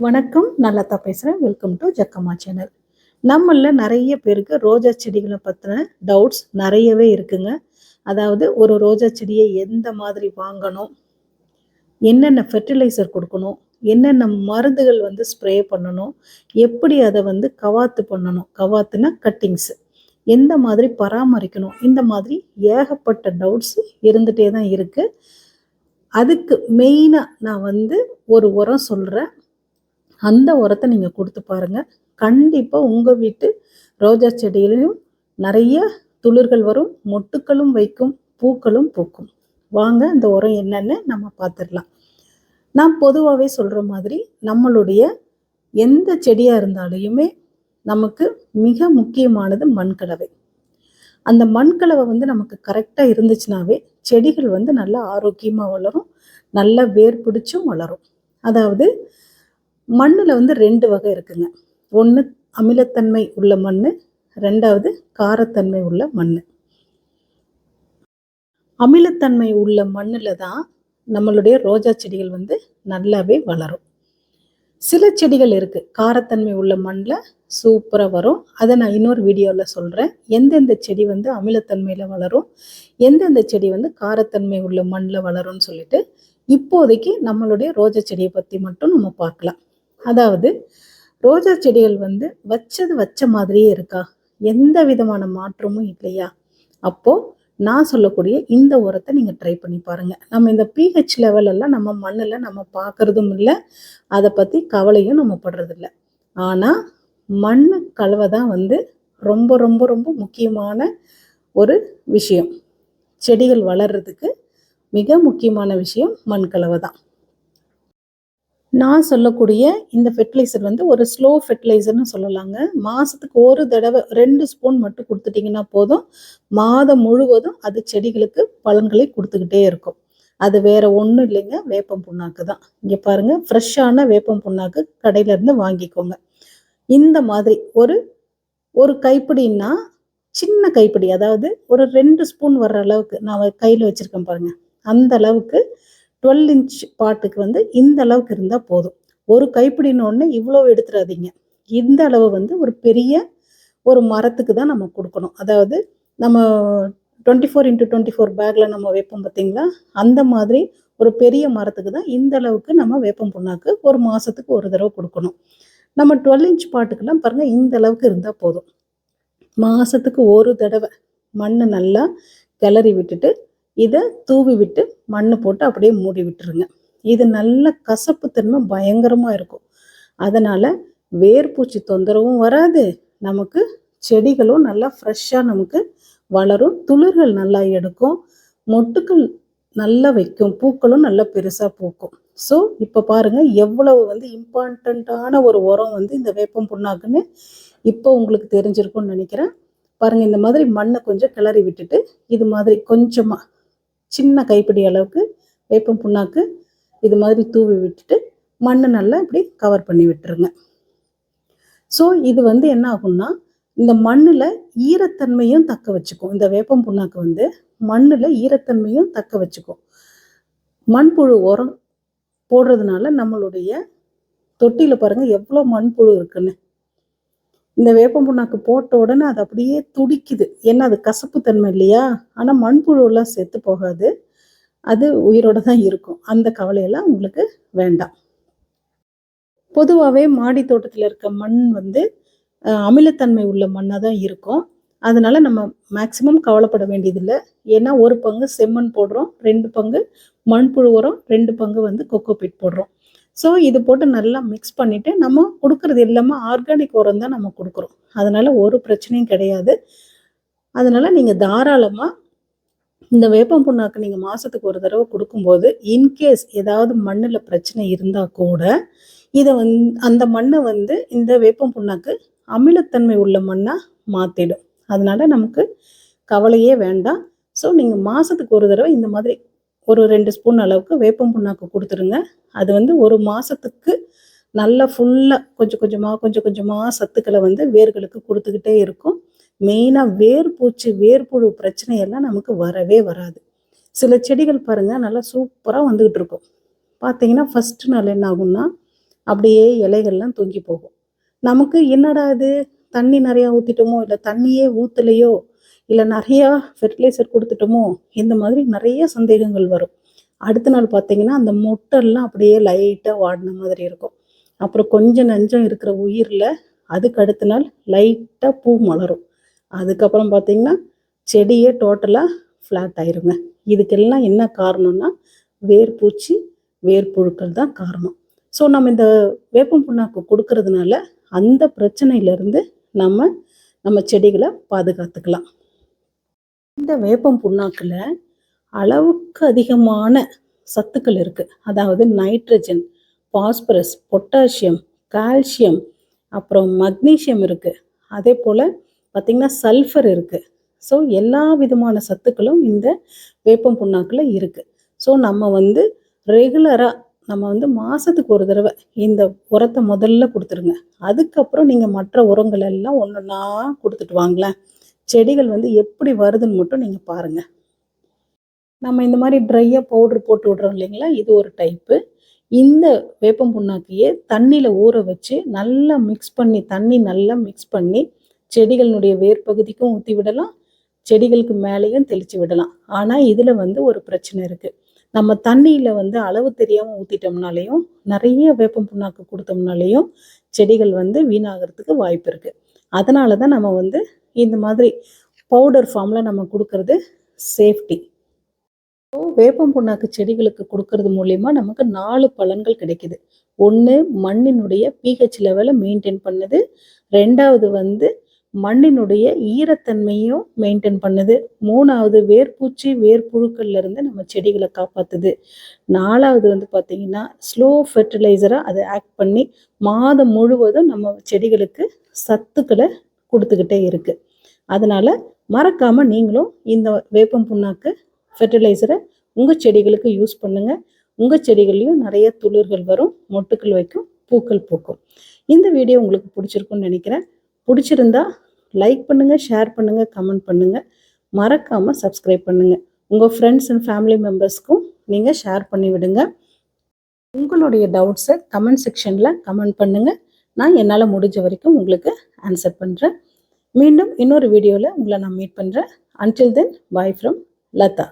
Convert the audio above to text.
வணக்கம் நல்லா தான் பேசுகிறேன் வெல்கம் டு ஜக்கம்மா சேனல் நம்மளில் நிறைய பேருக்கு ரோஜா செடிகளை பற்றின டவுட்ஸ் நிறையவே இருக்குங்க. அதாவது ஒரு ரோஜா செடியை எந்த மாதிரி வாங்கணும் என்னென்ன ஃபெர்டிலைசர் கொடுக்கணும் என்னென்ன மருந்துகள் வந்து ஸ்ப்ரே பண்ணணும் எப்படி அதை வந்து கவாத்து பண்ணணும் கவாத்துனா கட்டிங்ஸ் எந்த மாதிரி பராமரிக்கணும் இந்த மாதிரி ஏகப்பட்ட டவுட்ஸ் இருந்துகிட்டே தான் இருக்குது அதுக்கு மெயினாக நான் வந்து ஒரு உரம் சொல்கிறேன் அந்த உரத்தை நீங்கள் கொடுத்து பாருங்கள் கண்டிப்பாக உங்கள் வீட்டு ரோஜா செடியிலையும் நிறைய துளிர்கள் வரும் மொட்டுக்களும் வைக்கும் பூக்களும் பூக்கும். வாங்க இந்த உரம் என்னன்னு நம்ம பார்த்துடலாம். நான் பொதுவாகவே சொல்கிற மாதிரி நம்மளுடைய எந்த செடியாக இருந்தாலையுமே நமக்கு மிக முக்கியமானது மண்கலவை. அந்த மண்கலவை வந்து நமக்கு கரெக்டாக இருந்துச்சுனாவே செடிகள் வந்து நல்லா ஆரோக்கியமாக வளரும் நல்லா வேர் பிடிச்சும் வளரும். அதாவது மண்ணில் வந்து ரெண்டு வகை இருக்குங்க. ஒன்று அமிலத்தன்மை உள்ள மண் ரெண்டாவது காரத்தன்மை உள்ள மண் அமிலத்தன்மை உள்ள மண்ணில் தான் நம்மளுடைய ரோஜா செடிகள் வந்து நல்லாவே வளரும். சில செடிகள் இருக்குது காரத்தன்மை உள்ள மண்ணில் சூப்பராக வரும். அதை நான் இன்னொரு வீடியோவில் சொல்கிறேன் எந்தெந்த செடி வந்து அமிலத்தன்மையில் வளரும் எந்தெந்த செடி வந்து காரத்தன்மை உள்ள மண்ணில் வளரும்னு சொல்லிட்டு இப்போதைக்கு நம்மளுடைய ரோஜா செடியை பற்றி மட்டும் நம்ம பார்க்கலாம். அதாவது ரோஜா செடிகள் வந்து வச்சது வச்ச மாதிரியே இருக்கா? எந்த விதமான மாற்றமும் இல்லையா? அப்போ நான் சொல்லக்கூடிய இந்த உரத்தை நீங்கள் ட்ரை பண்ணி பாருங்க. நம்ம இந்த பிஹெச் லெவலெல்லாம் நம்ம மண்ணில் நம்ம பார்க்கறதும் இல்லை. அதை பற்றி கவலையும் நம்ம படுறதில்ல. ஆனால் மண் கலவை தான் வந்து ரொம்ப ரொம்ப ரொம்ப முக்கியமான ஒரு விஷயம். செடிகள் வளர்றதுக்கு மிக முக்கியமான விஷயம் மண் கலவை தான். நான் சொல்லக்கூடிய இந்த ஃபெர்டிலைசர் வந்து ஒரு ஸ்லோ ஃபெர்டிலைசர்னு சொல்லலாங்க. மாதத்துக்கு ஒரு தடவை ரெண்டு ஸ்பூன் மட்டும் கொடுத்துட்டிங்கன்னா போதும். மாதம் முழுவதும் அது செடிகளுக்கு பலன்களை கொடுத்துக்கிட்டே இருக்கும். அது வேற ஒன்றும் இல்லைங்க. வேப்பம் புண்ணாக்கு தான். இங்கே பாருங்க ஃப்ரெஷ்ஷான வேப்பம் புண்ணாக்கு கடையிலேருந்து வாங்கிக்கோங்க. இந்த மாதிரி ஒரு ஒரு கைப்பிடின்னா சின்ன கைப்பிடி அதாவது ஒரு ரெண்டு ஸ்பூன் வர்ற அளவுக்கு நான் கையில் வச்சுருக்கேன் பாருங்க. அந்த அளவுக்கு டுவெல் இன்ச் பாட்டுக்கு வந்து இந்த அளவுக்கு இருந்தால் போதும். ஒரு கைப்பிடினோடனே இவ்வளோ எடுத்துடாதீங்க இந்த அளவு வந்து ஒரு பெரிய ஒரு மரத்துக்கு தான் நம்ம கொடுக்கணும். அதாவது நம்ம twenty four into twenty four பேக்கில் நம்ம வைப்போம் பார்த்தீங்களா? அந்த மாதிரி ஒரு பெரிய மரத்துக்கு தான் இந்த அளவுக்கு நம்ம வேப்பம் புண்ணாக்கு. ஒரு மாதத்துக்கு ஒரு தடவை கொடுக்கணும். நம்ம டுவெல் இன்ச் பாட்டுக்கெல்லாம் பாருங்கள் இந்த அளவுக்கு இருந்தால் போதும். மாதத்துக்கு ஒரு தடவை மண் நல்லா கிளறி விட்டுட்டு இதை தூவி விட்டு மண் போட்டு அப்படியே மூடி விட்டுருங்க. இது நல்ல கசப்பு தன்மை பயங்கரமாக இருக்கும். அதனால் வேர்பூச்சி தொந்தரவும் வராது. நமக்கு செடிகளும் நல்லா ஃப்ரெஷ்ஷாக நமக்கு வளரும். துளிர்கள் நல்லா எடுக்கும். மொட்டுக்கள் நல்லா வைக்கும். பூக்களும் நல்லா பெருசாக பூக்கும். ஸோ இப்போ பாருங்கள் எவ்வளவு வந்து இம்பார்ட்டண்ட்டான ஒரு உரம் வந்து இந்த வேப்பம் புண்ணாக்குன்னு இப்போ உங்களுக்கு தெரிஞ்சிருக்கும்னு நினைக்கிறேன். பாருங்கள் இந்த மாதிரி மண்ணை கொஞ்சம் கிளறி விட்டுட்டு இது மாதிரி கொஞ்சமாக சின்ன கைப்பிடி அளவுக்கு வேப்பம் புண்ணாக்கு இது மாதிரி தூவி விட்டுட்டு மண் நல்லா இப்படி கவர் பண்ணி விட்டுருங்க. ஸோ இது வந்து என்ன ஆகும்னா இந்த மண்ணில் ஈரத்தன்மையும் தக்க வச்சுக்கும். இந்த வேப்பம் புண்ணாக்கு வந்து மண்ணில் ஈரத்தன்மையும் தக்க வச்சுக்கும். மண்புழு உரம் போடுறதுனால நம்மளுடைய தொட்டியில் பாருங்கள் எவ்வளோ மண்புழு இருக்குன்னு. இந்த வேப்பம் புண்ணாக்கு போட்ட உடனே அது அப்படியே துடிக்குது. ஏன்னா அது கசப்பு தன்மை இல்லையா? ஆனால் மண்புழுலாம் செத்து போகாது. அது உயிரோட தான் இருக்கும். அந்த கவலையெல்லாம் உங்களுக்கு வேண்டாம். பொதுவாகவே மாடி தோட்டத்தில் இருக்க மண் வந்து அமிலத்தன்மை உள்ள மண்ணாக தான் இருக்கும். அதனால நம்ம மேக்சிமம் கவலைப்பட வேண்டியதில்லை. ஏன்னா ஒரு பங்கு செம்மண் போடுறோம் ரெண்டு பங்கு மண்புழு உரம் ரெண்டு பங்கு வந்து கொக்கோபிட் போடுறோம். ஸோ இது போட்டு நல்லா மிக்ஸ் பண்ணிவிட்டு நம்ம கொடுக்குறது எல்லாமே ஆர்கானிக் உரம் தான் நம்ம கொடுக்குறோம். அதனால் ஒரு பிரச்சனையும் கிடையாது. அதனால் நீங்கள் தாராளமாக இந்த வேப்பம் புண்ணாக்கு நீங்கள் மாதத்துக்கு ஒரு தடவை கொடுக்கும்போது இன்கேஸ் ஏதாவது மண்ணில் பிரச்சனை இருந்தால் கூட இதை வந் அந்த மண்ணை வந்து இந்த வேப்பம் புண்ணாக்கு அமிலத்தன்மை உள்ள மண்ணாக மாற்றிடும் அதனால் நமக்கு கவலையே வேண்டாம். ஸோ நீங்கள் மாதத்துக்கு ஒரு தடவை இந்த மாதிரி ஒரு ரெண்டு ஸ்பூன் அளவுக்கு வேப்பம் புண்ணாக்கு கொடுத்துருங்க. அது வந்து ஒரு மாதத்துக்கு நல்லா ஃபுல்லாக கொஞ்சம் கொஞ்சமாக கொஞ்சம் கொஞ்சமாக சத்துக்களை வந்து வேர்களுக்கு கொடுத்துக்கிட்டே இருக்கும். மெயினாக வேர் பூச்சி வேர்புழு பிரச்சனையெல்லாம் நமக்கு வரவே வராது. சில செடிகள் பாருங்கள் நல்லா சூப்பராக வந்துக்கிட்டு இருக்கும். பார்த்தீங்கன்னா ஃபஸ்ட்டு நாள் என்ன ஆகும்னா அப்படியே இலைகள்லாம் தூங்கி போகும். நமக்கு என்னடா இது? தண்ணி நிறையா ஊற்றிட்டோமோ இல்லை தண்ணியே ஊற்றலையோ இல்லை நிறையா ஃபெர்டிலைசர் கொடுத்துட்டோமோ? இந்த மாதிரி நிறைய சந்தேகங்கள் வரும். அடுத்த நாள் பார்த்தீங்கன்னா அந்த மொட்டெல்லாம் அப்படியே லைட்டாக வாடின மாதிரி இருக்கும். அப்புறம் கொஞ்சம் நஞ்சம் இருக்கிற உயிரில் அதுக்கு அடுத்த நாள் லைட்டாக பூ மலரும். அதுக்கப்புறம் பார்த்தீங்கன்னா செடியே டோட்டலாக ஃப்ளாட் ஆயிருங்க. இதுக்கெல்லாம் என்ன காரணம்னா வேர்பூச்சி வேர்புழுக்கள் தான் காரணம். ஸோ நம்ம இந்த வேப்பம் புண்ணாக்கு கொடுக்கறதுனால அந்த பிரச்சனையிலேருந்து நம்ம நம்ம செடிகளை பாதுகாத்துக்கலாம். இந்த வேப்பம் புண்ணாக்கில் அளவுக்கு அதிகமான சத்துக்கள் இருக்குது அதாவது நைட்ரஜன் பாஸ்பரஸ் பொட்டாசியம் கால்சியம் அப்புறம் மக்னீசியம் இருக்குது அதே போல் பார்த்திங்கன்னா சல்ஃபர் இருக்குது ஸோ எல்லா விதமான சத்துக்களும் இந்த வேப்பம் புண்ணாக்கில் இருக்குது ஸோ நம்ம வந்து ரெகுலராக நம்ம வந்து மாதத்துக்கு ஒரு தடவை இந்த உரத்தை முதல்ல கொடுத்துருங்க. அதுக்கப்புறம் நீங்கள் மற்ற உரங்கள் எல்லாம் ஒன்று ஒன்றா கொடுத்துட்டு வாங்களேன். செடிகள் வந்து எப்படி வருதுன்னு மட்டும் நீங்கள் பாருங்கள் நம்ம இந்த மாதிரி ட்ரையாக பவுட்ரு போட்டு விட்றோம் இல்லைங்களா? இது ஒரு டைப்பு இந்த வேப்பம் புண்ணாக்கையே தண்ணியில் ஊற வச்சு நல்லா மிக்ஸ் பண்ணி தண்ணி நல்லா மிக்ஸ் பண்ணி செடிகளினுடைய வேர் பகுதிக்கும் ஊற்றி விடலாம். செடிகளுக்கு மேலேயும் தெளித்து விடலாம். ஆனால் இதில் வந்து ஒரு பிரச்சனை இருக்குது நம்ம தண்ணியில் வந்து அளவு தெரியாமல் ஊற்றிட்டோம்னாலையும் நிறைய வேப்பம் புண்ணாக்கு கொடுத்தோம்னாலையும் செடிகள் வந்து வீணாகிறதுக்கு வாய்ப்பு இருக்குது அதனால தான் நம்ம வந்து இந்த மாதிரி பவுடர் ஃபார்மில் நம்ம கொடுக்கறது சேஃப்டி ஸோ வேப்பம் புண்ணாக்கு செடிகளுக்கு கொடுக்கறது மூலயமா நமக்கு நாலு பலன்கள் கிடைக்குது. ஒன்று மண்ணினுடைய பிஹெச் லெவலை மெயின்டைன் பண்ணுது. ரெண்டாவது வந்து மண்ணினுடைய ஈரத்தன்மையும் மெயின்டைன் பண்ணுது. மூணாவது வேர்பூச்சி வேர்ப்புழுக்கள்ல இருந்து நம்ம செடிகளை காப்பாற்றுது நாலாவது வந்து பார்த்திங்கன்னா ஸ்லோ ஃபெர்டிலைசராக அதை ஆக்ட் பண்ணி மாதம் முழுவதும் நம்ம செடிகளுக்கு சத்துக்களை கொடுத்துக்கிட்டே இருக்குது அதனால் மறக்காமல் நீங்களும் இந்த வேப்பம் புண்ணாக்கு ஃபெர்டிலைசரை உங்கள் செடிகளுக்கு யூஸ் பண்ணுங்கள் உங்கள் செடிகள்லையும் நிறைய துளிர்கள் வரும் மொட்டுக்கள் வைக்கும் பூக்கள் பூக்கும். இந்த வீடியோ உங்களுக்கு பிடிச்சிருக்குன்னு நினைக்கிறேன். பிடிச்சிருந்தா லைக் பண்ணுங்கள் ஷேர் பண்ணுங்கள் கமெண்ட் பண்ணுங்கள் மறக்காமல் சப்ஸ்கிரைப் பண்ணுங்கள் உங்கள் ஃப்ரெண்ட்ஸ் அண்ட் ஃபேமிலி மெம்பர்ஸ்க்கும் நீங்கள் ஷேர் பண்ணி விடுங்க. உங்களுடைய டவுட்ஸை கமெண்ட் செக்ஷனில் கமெண்ட் பண்ணுங்கள் நான் என்னால் முடிஞ்ச வரைக்கும் உங்களுக்கு ஆன்சர் பண்ணுறேன் மீண்டும் இன்னொரு வீடியோவில் உங்களை நான் மீட் பண்ணுறேன் until then bye from Latha.